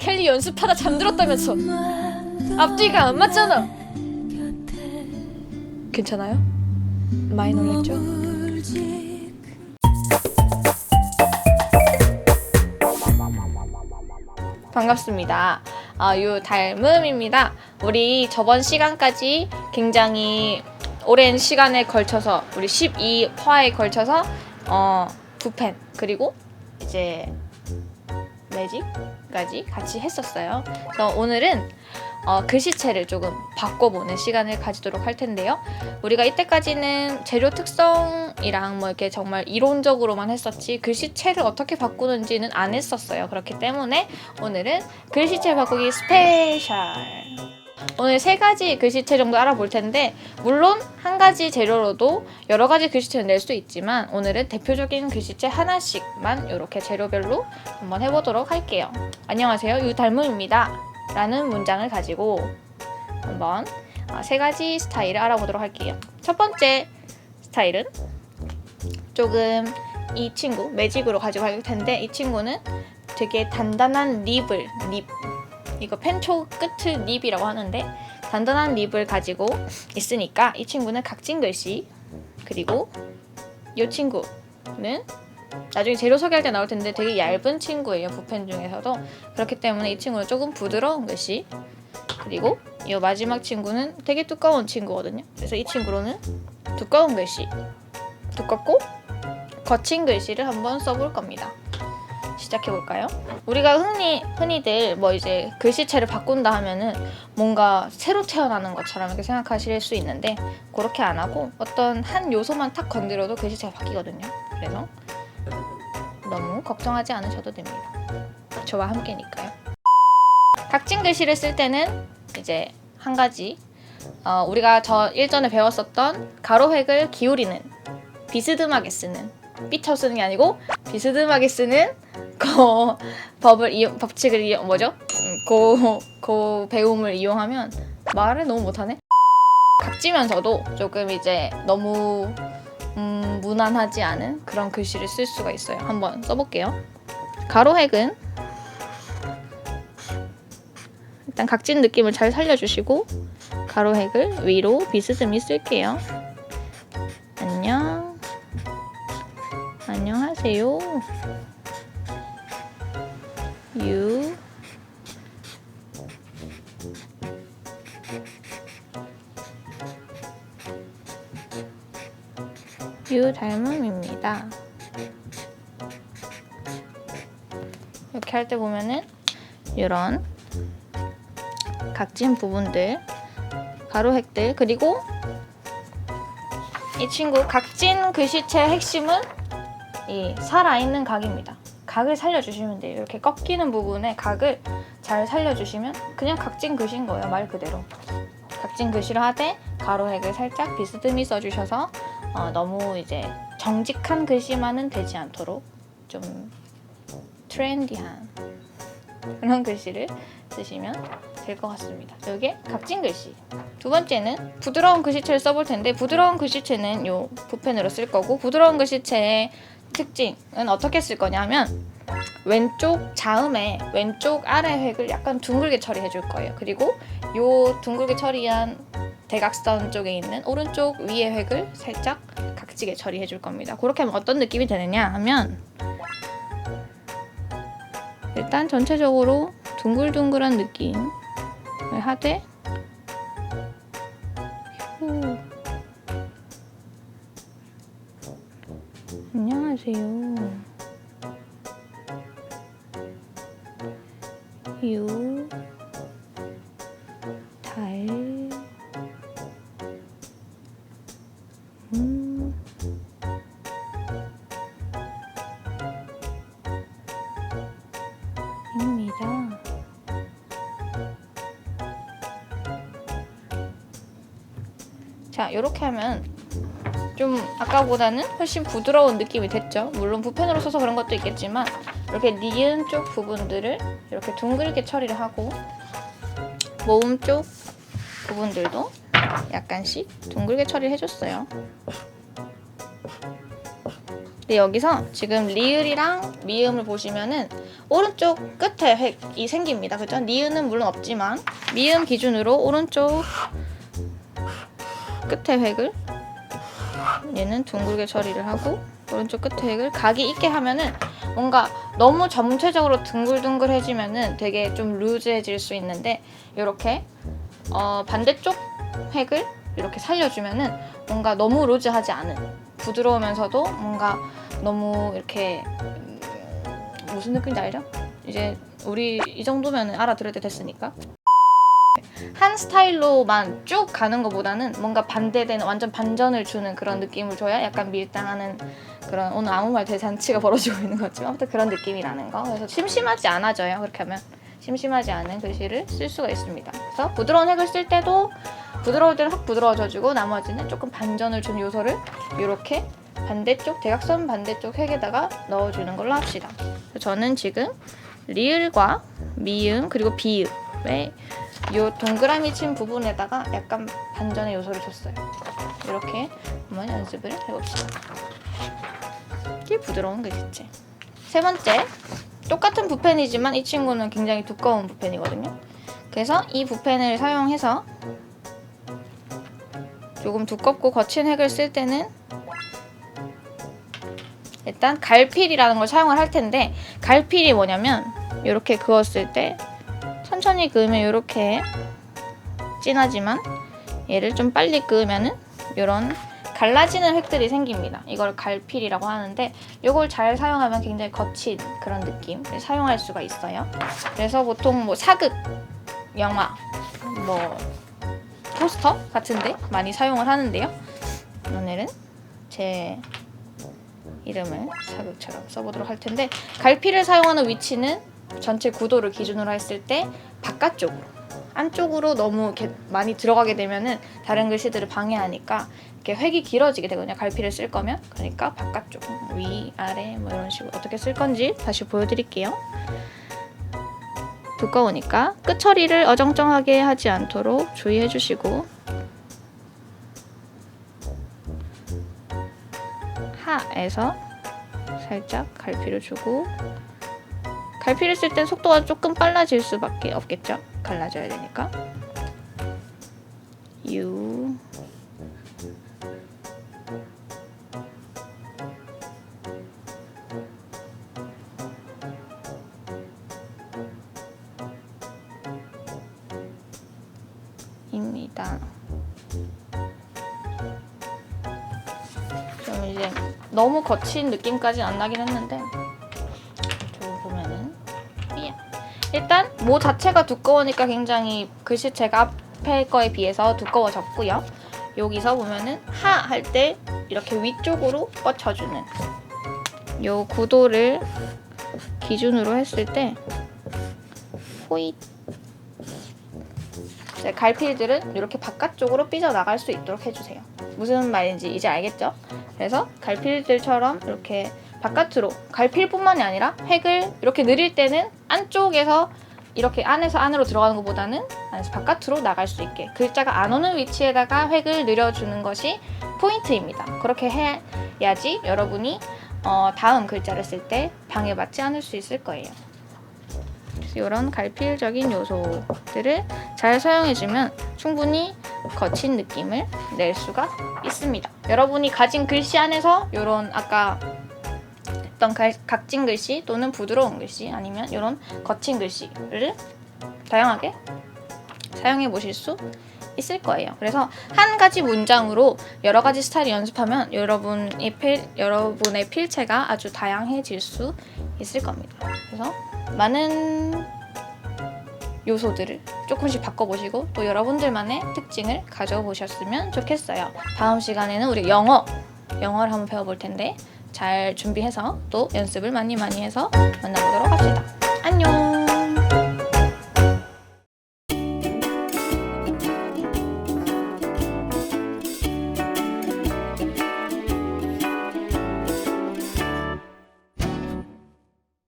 켈리 연습하다 잠들었다면서 앞뒤가 안 맞잖아 괜찮아요? 많이 놀랐죠? 반갑습니다. 아, 유 닮음입니다. 우리 저번 시간까지 굉장히 오랜 시간에 걸쳐서 우리 12화에 걸쳐서 어, 부펜 그리고 이제 매직까지 같이 했었어요. 그래서 오늘은 어, 글씨체를 조금 바꿔보는 시간을 가지도록 할 텐데요. 우리가 이때까지는 재료 특성이랑 뭐 이렇게 정말 이론적으로만 했었지 글씨체를 어떻게 바꾸는지는 안 했었어요. 그렇기 때문에 오늘은 글씨체 바꾸기 스페셜. 오늘 세 가지 글씨체 정도 알아볼 텐데 물론 한 가지 재료로도 여러 가지 글씨체를 낼 수 있지만 오늘은 대표적인 글씨체 하나씩만 이렇게 재료별로 한번 해보도록 할게요. 안녕하세요 유달무입니다. 라는 문장을 가지고 한번 어, 세 가지 스타일을 알아보도록 할게요. 첫 번째 스타일은 조금 이 친구 매직으로 가지고 갈 텐데 이 친구는 되게 단단한 립을 립 이거 펜초 끝을 립이라고 하는데 단단한 립을 가지고 있으니까 이 친구는 각진 글씨 그리고 이 친구는 나중에 재료 소개할 때 나올 텐데 되게 얇은 친구예요 붓펜 중에서도. 그렇기 때문에 이 친구는 조금 부드러운 글씨 그리고 이 마지막 친구는 되게 두꺼운 친구거든요. 그래서 이 친구로는 두꺼운 글씨 두껍고 거친 글씨를 한번 써볼 겁니다 시작해 볼까요? 우리가 흔히 흔히들 뭐 이제 글씨체를 바꾼다 하면은 뭔가 새로 태어나는 것처럼 이렇게 생각하실 수 있는데 그렇게 안 하고 어떤 한 요소만 탁 건드려도 글씨체가 바뀌거든요. 그래서 너무 걱정하지 않으셔도 됩니다. 저와 함께니까요. 각진 글씨를 쓸 때는 이제 한 가지 어, 우리가 저 일전에 배웠었던 가로획을 기울이는 비스듬하게 쓰는 삐쳐 쓰는 게 아니고 비스듬하게 쓰는 그 법을 이용 법칙을 이용 뭐죠? 음, 그, 그 배움을 이용하면 말을 너무 못하네. 각지면서도 조금 이제 너무 음, 무난하지 않은 그런 글씨를 쓸 수가 있어요. 한번 써볼게요. 가로획은 일단 각진 느낌을 잘 살려주시고 가로획을 위로 비스듬히 쓸게요. 안녕. 안녕하세요. 유유 닮음입니다. 이렇게 할 때 보면은 이런 각진 부분들, 가로획들 그리고 이 친구 각진 글씨체의 핵심은 이 살아있는 각입니다. 각을 살려주시면 돼요. 이렇게 꺾이는 부분에 각을 잘 살려주시면 그냥 각진 글씨인 거예요. 말 그대로. 각진 글씨를 하되 가로획을 살짝 비스듬히 써주셔서 어, 너무 이제 정직한 글씨만은 되지 않도록 좀 트렌디한 그런 글씨를 쓰시면 될 것 같습니다. 이게 각진 글씨. 두 번째는 부드러운 글씨체를 써볼 텐데 부드러운 글씨체는 요 붓펜으로 쓸 거고 부드러운 글씨체의 특징은 어떻게 쓸 거냐면 왼쪽 자음에 왼쪽 아래 획을 약간 둥글게 처리해 줄 거예요. 그리고 요 둥글게 처리한 대각선 쪽에 있는 오른쪽 위의 획을 살짝 각지게 처리해 줄 겁니다. 그렇게 하면 어떤 느낌이 되느냐 하면 일단 전체적으로 둥글둥글한 느낌을 하되 안녕하세요. 유, 달, 음, 입니다. 자, 이렇게 하면 좀 아까보다는 훨씬 부드러운 느낌이 됐죠. 물론 붓펜으로 써서 그런 것도 있겠지만 이렇게 니은 쪽 부분들을 이렇게 둥글게 처리를 하고 모음 쪽 부분들도 약간씩 둥글게 처리를 해줬어요. 근데 여기서 지금 리을이랑 미음을 보시면은 오른쪽 끝에 획이 생깁니다. 그죠? 니은은 물론 없지만 미음 기준으로 오른쪽 끝에 획을 얘는 둥글게 처리를 하고 오른쪽 끝에 획을 각이 있게 하면은 뭔가 너무 전체적으로 둥글둥글해지면은 되게 좀 루즈해질 수 있는데 이렇게 어, 반대쪽 획을 이렇게 살려주면은 뭔가 너무 루즈하지 않은 부드러우면서도 뭔가 너무 이렇게 음, 무슨 느낌인지 알죠? 이제 우리 이 정도면 알아들을 때 됐으니까 한 스타일로만 쭉 가는 것보다는 뭔가 반대되는 완전 반전을 주는 그런 느낌을 줘야 약간 밀당하는 그런 오늘 아무 말 대잔치가 벌어지고 있는 거지만 아무튼 그런 느낌이라는 거. 그래서 심심하지 않아져요 그렇게 하면. 심심하지 않은 글씨를 쓸 수가 있습니다. 그래서 부드러운 획을 쓸 때도 부드러울 때는 확 부드러워져주고 나머지는 조금 반전을 주는 요소를 이렇게 반대쪽 대각선 반대쪽 획에다가 넣어주는 걸로 합시다. 저는 지금 리을과 미음 그리고 비읍에 요 동그라미 친 부분에다가 약간 반전의 요소를 줬어요. 이렇게 한번 연습을 해봅시다. 이게 부드러운 글씨체. 세 번째, 똑같은 붓펜이지만 이 친구는 굉장히 두꺼운 붓펜이거든요. 그래서 이 붓펜을 사용해서 조금 두껍고 거친 획을 쓸 때는 일단 갈필이라는 걸 사용을 할 텐데 갈필이 뭐냐면 이렇게 그었을 때 천천히 그으면 이렇게 진하지만 얘를 좀 빨리 그으면은 이런 갈라지는 획들이 생깁니다. 이걸 갈필이라고 하는데 이걸 잘 사용하면 굉장히 거친 그런 느낌을 사용할 수가 있어요. 그래서 보통 뭐 사극, 영화, 뭐 포스터 같은데 많이 사용을 하는데요. 오늘은 제 이름을 사극처럼 써보도록 할 텐데 갈피를 사용하는 위치는 전체 구도를 기준으로 했을 때 바깥쪽으로 안쪽으로 너무 이렇게 많이 들어가게 되면은 다른 글씨들을 방해하니까 이렇게 획이 길어지게 되거든요. 갈피를 쓸 거면 그러니까 바깥쪽 위 아래 뭐 이런 식으로 어떻게 쓸 건지 다시 보여드릴게요. 두꺼우니까 끝 처리를 어정쩡하게 하지 않도록 주의해 주시고 하에서 살짝 갈피를 주고 갈피를 쓸 땐 속도가 조금 빨라질 수밖에 없겠죠. 갈라져야 되니까. U 입니다. 좀 이제 너무 거친 느낌까지는 안 나긴 했는데 일단 모 자체가 두꺼우니까 굉장히 글씨체가 앞에 거에 비해서 두꺼워졌고요. 여기서 보면은 하 할 때 이렇게 위쪽으로 뻗쳐주는 요 구도를 기준으로 했을 때 호잇 네, 갈필들은 이렇게 바깥쪽으로 삐져나갈 수 있도록 해주세요. 무슨 말인지 이제 알겠죠? 그래서 갈필들처럼 이렇게 바깥으로 갈필뿐만이 아니라 획을 이렇게 느릴 때는 안쪽에서 이렇게 안에서 안으로 들어가는 것보다는 안에서 바깥으로 나갈 수 있게 글자가 안 오는 위치에다가 획을 늘려주는 것이 포인트입니다. 그렇게 해야지 여러분이 어, 다음 글자를 쓸 때 방해받지 않을 수 있을 거예요. 이런 갈필적인 요소들을 잘 사용해주면 충분히 거친 느낌을 낼 수가 있습니다. 여러분이 가진 글씨 안에서 이런 아까 했던 갈- 각진 글씨 또는 부드러운 글씨 아니면 이런 거친 글씨를 다양하게 사용해 보실 수 있을 거예요. 그래서 한 가지 문장으로 여러 가지 스타일 연습하면 여러분의 필, 여러분의 필체가 아주 다양해질 수 있을 겁니다. 그래서 많은 요소들을 조금씩 바꿔보시고 또 여러분들만의 특징을 가져보셨으면 좋겠어요. 다음 시간에는 우리 영어, 영어를 한번 배워볼 텐데 잘 준비해서 또 연습을 많이 많이 해서 만나보도록 합시다. 안녕!